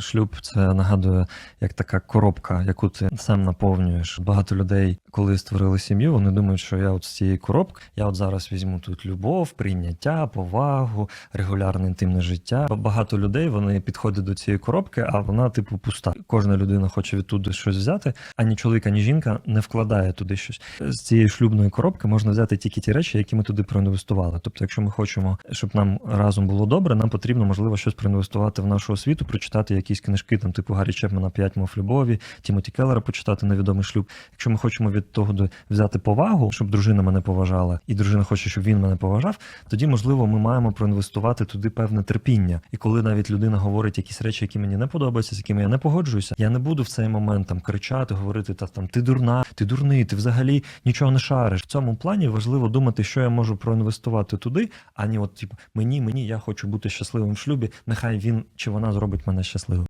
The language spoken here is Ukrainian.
Шлюб це нагадує як така коробка, яку ти сам наповнюєш. Багато людей, коли створили сім'ю, вони думають, що я от з цієї коробки, я от зараз візьму тут любов, прийняття, повагу, регулярне інтимне життя. Багато людей вони підходять до цієї коробки, а вона типу пуста. Кожна людина хоче відтуди щось взяти, ані чоловік, ані жінка не вкладає туди щось. З цієї шлюбної коробки можна взяти тільки ті речі, які ми туди проінвестували. Тобто, якщо ми хочемо, щоб нам разом було добре, нам потрібно можливо щось проінвестувати в нашу освіту, прочитати якісь книжки, там типу Гаррі Чепмана «П'ять мов любові, Тімоті Келлера почитати невідомий шлюб. Якщо ми хочемо від того взяти повагу, щоб дружина мене поважала, і дружина хоче, щоб він мене поважав, тоді можливо ми маємо проінвестувати туди певне терпіння. І коли навіть людина говорить якісь речі, які мені не подобаються, з якими я не погоджуюся, я не буду в цей момент там кричати, говорити та там ти дурна, ти дурний, ти взагалі нічого не шариш. В цьому плані важливо думати, що я можу проінвестувати туди, ані от типу мені, мені, я хочу бути щасливим в шлюбі. Нехай він чи вона зробить мене щасливим.